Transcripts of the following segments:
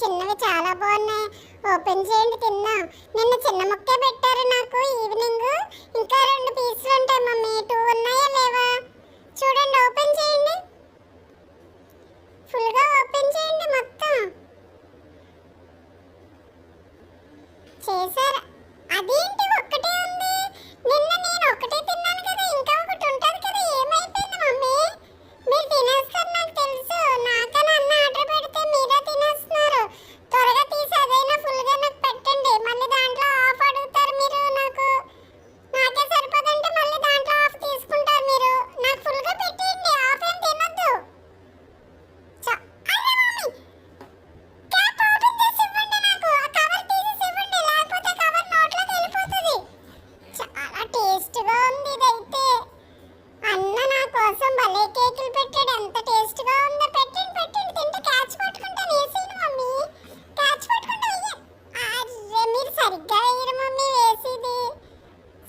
చిన్నవి చాలా బాగున్నాయి. ఓపెన్ చేయండి తిందాం. నిన్న చిన్న ముక్కే పెట్టారు నాకు ఈవినింగ్. ఇంకా రెండు పీసులు ఉంటాయి మమ్మీ టూ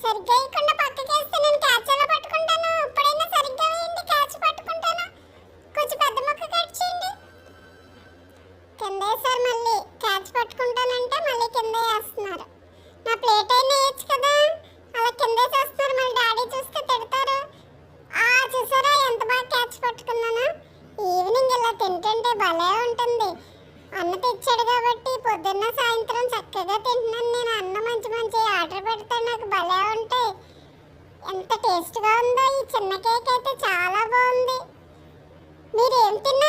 సరిగ్గా వేయకుండా పక్కకి నేను క్యాచ్ ఎలా పట్టుకుంటాను. ఇప్పుడైనా సరిగ్గా వేయండి క్యాచ్ పట్టుకుంటాను. కొంచెం పెద్ద మొక్క కట్ చేయండి. కింద మళ్ళీ క్యాచ్ పట్టుకుంటానంటే మళ్ళీ కింద వేస్తున్నారు. నా ప్లేట్ అయినా వేయచ్చు కదా. అలా కింద వేసేస్తున్నారు మళ్ళీ డాడీ చూస్తే తిడతారు. ఆ చూసారా ఎంత బాగా క్యాచ్ పట్టుకున్నాను. ఈవినింగ్ ఇలా తింటుంటే భలే ఉంటుంది. అన్న తెచ్చాడు కాబట్టి పొద్దున్న సాయంత్రం చక్కగా తింటున్నాను నేను. అన్న మంచి మంచి ఆర్డర్ పెడితే భలే ఉంటాయి. ఎంత టేస్ట్గా ఉందో ఈ చిన్న కేక్ అయితే చాలా బాగుంది. మీరేం తిన్నారు?